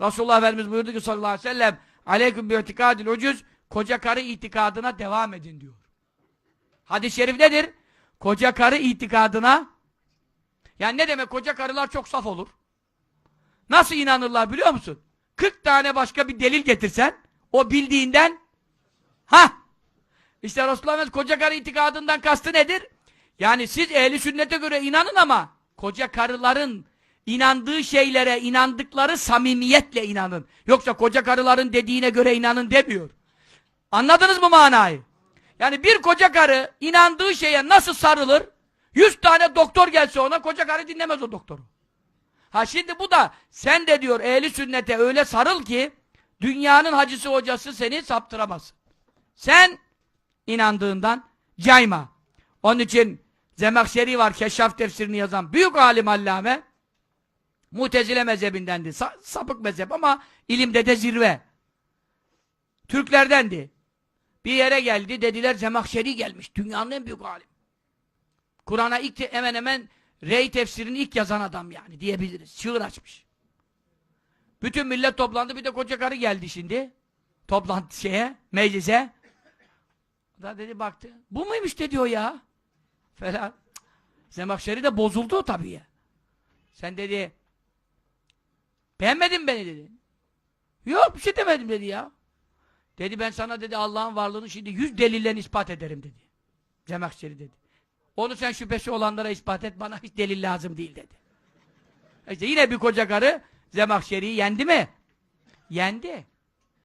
Resulullah Efendimiz buyurdu ki sallallahu aleyhi ve sellem Aleyküm bi itikadil ucuz Koca karı itikadına devam edin diyor. Hadis-i şerif nedir? Koca karı itikadına yani ne demek koca karılar çok saf olur. Nasıl inanırlar biliyor musun? 40 tane başka bir delil getirsen o bildiğinden ha işte Resulullah Efendimiz koca karı itikadından kastı nedir? Yani siz ehli sünnete göre inanın ama koca karıların inandığı şeylere inandıkları samimiyetle inanın. Yoksa koca karıların dediğine göre inanın demiyor. Anladınız mı manayı? Yani bir koca karı inandığı şeye nasıl sarılır? Yüz tane doktor gelse ona koca karı dinlemez o doktoru. Ha şimdi bu da sen de diyor ehli sünnete öyle sarıl ki dünyanın hacısı hocası seni saptıramaz. Sen inandığından cayma. Onun için Zemahşeri var Keşşaf tefsirini yazan büyük alim allame Mutezile mezhebindendi. Sa sapık mezhep ama ilimde de zirve. Türklerdendi. Bir yere geldi dediler Zemahşeri gelmiş. Dünyanın en büyük alim. Kur'an'a ilk hemen hemen Rey tefsirini ilk yazan adam yani diyebiliriz. Çığır açmış. Bütün millet toplandı bir de koca karı geldi şimdi. Toplantı şeye, meclise. Da dedi baktı. Bu muymuş dedi o ya? Falan. Zemahşeri de bozuldu tabii. Sen dedi beğenmedin beni dedi. Yok bir şey demedim dedi ya. Dedi ben sana dedi Allah'ın varlığını şimdi yüz delille ispat ederim dedi. Zemahşeri dedi. Onu sen şüphesi olanlara ispat et bana hiç delil lazım değil dedi. İşte yine bir koca karı Zemahşeri'yi yendi mi? Yendi.